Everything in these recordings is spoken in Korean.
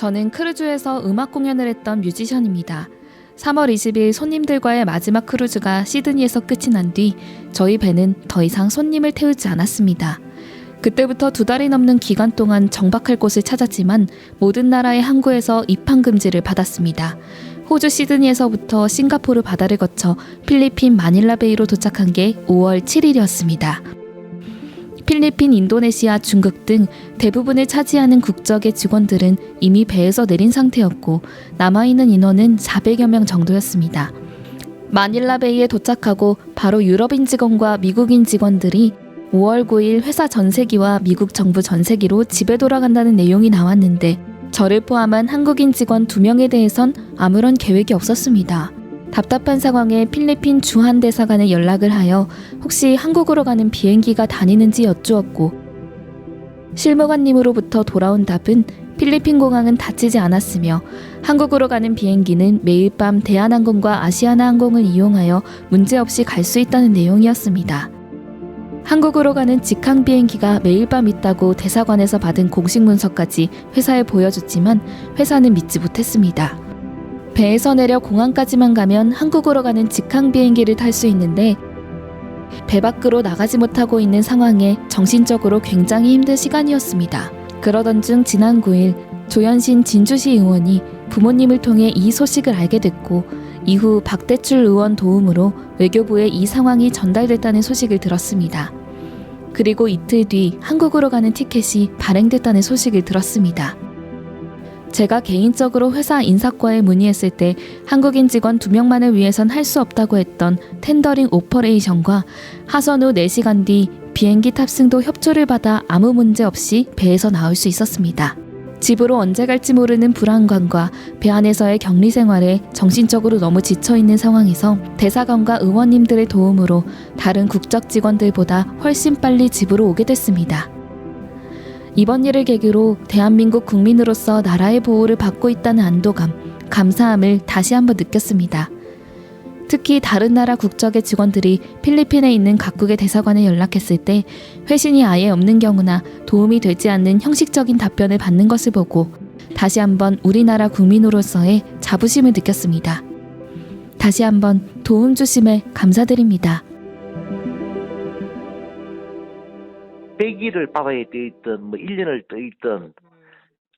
저는 크루즈에서 음악 공연을 했던 뮤지션입니다. 3월 20일 손님들과의 마지막 크루즈가 시드니에서 끝이 난 뒤 저희 배는 더 이상 손님을 태우지 않았습니다. 그때부터 두 달이 넘는 기간 동안 정박할 곳을 찾았지만 모든 나라의 항구에서 입항 금지를 받았습니다. 호주 시드니에서부터 싱가포르 바다를 거쳐 필리핀 마닐라 베이로 도착한 게 5월 7일이었습니다. 필리핀, 인도네시아, 중국 등 대부분을 차지하는 국적의 직원들은 이미 배에서 내린 상태였고 남아있는 인원은 400여 명 정도였습니다. 마닐라 베이에 도착하고 바로 유럽인 직원과 미국인 직원들이 5월 9일 회사 전세기와 미국 정부 전세기로 집에 돌아간다는 내용이 나왔는데 저를 포함한 한국인 직원 2명에 대해선 아무런 계획이 없었습니다. 답답한 상황에 필리핀 주한 대사관에 연락을 하여 혹시 한국으로 가는 비행기가 다니는지 여쭈었고 실무관님으로부터 돌아온 답은 필리핀 공항은 닫히지 않았으며 한국으로 가는 비행기는 매일 밤 대한항공과 아시아나항공을 이용하여 문제없이 갈 수 있다는 내용이었습니다. 한국으로 가는 직항 비행기가 매일 밤 있다고 대사관에서 받은 공식 문서까지 회사에 보여줬지만 회사는 믿지 못했습니다. 배에서 내려 공항까지만 가면 한국으로 가는 직항 비행기를 탈 수 있는데 배 밖으로 나가지 못하고 있는 상황에 정신적으로 굉장히 힘든 시간이었습니다. 그러던 중 지난 9일 조현신 진주시 의원이 부모님을 통해 이 소식을 알게 됐고 이후 박대출 의원 도움으로 외교부에 이 상황이 전달됐다는 소식을 들었습니다. 그리고 이틀 뒤 한국으로 가는 티켓이 발행됐다는 소식을 들었습니다. 제가 개인적으로 회사 인사과에 문의했을 때 한국인 직원 두명만을 위해선 할 수 없다고 했던 텐더링 오퍼레이션과 하선 후 4시간 뒤 비행기 탑승도 협조를 받아 아무 문제 없이 배에서 나올 수 있었습니다. 집으로 언제 갈지 모르는 불안감과 배 안에서의 격리 생활에 정신적으로 너무 지쳐 있는 상황에서 대사관과 의원님들의 도움으로 다른 국적 직원들보다 훨씬 빨리 집으로 오게 됐습니다. 이번 일을 계기로 대한민국 국민으로서 나라의 보호를 받고 있다는 안도감, 감사함을 다시 한번 느꼈습니다. 특히 다른 나라 국적의 직원들이 필리핀에 있는 각국의 대사관에 연락했을 때 회신이 아예 없는 경우나 도움이 되지 않는 형식적인 답변을 받는 것을 보고 다시 한번 우리나라 국민으로서의 자부심을 느꼈습니다. 다시 한번 도움 주심에 감사드립니다. 100일을 바다에 떠 있든 뭐 1년을 떠 있든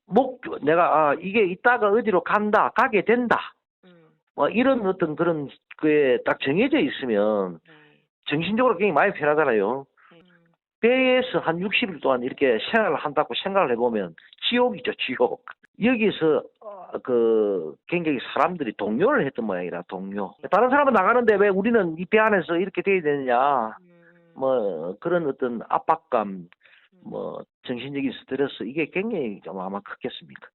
목표 내가 아 이게 이따가 어디로 간다 가게 된다 뭐 이런 어떤 그런 그에 딱 정해져 있으면 정신적으로 굉장히 많이 편하잖아요. 배에서 한 60일 동안 이렇게 생활을 한다고 생각을 해보면 지옥이죠 지옥. 여기서 어, 그 굉장히 사람들이 동요를 했던 모양이라 동요. 다른 사람은 나가는데 왜 우리는 이 배 안에서 이렇게 돼야 되느냐. 뭐 그런 어떤 압박감, 뭐 정신적인 스트레스 이게 굉장히 좀 아마 크겠습니까?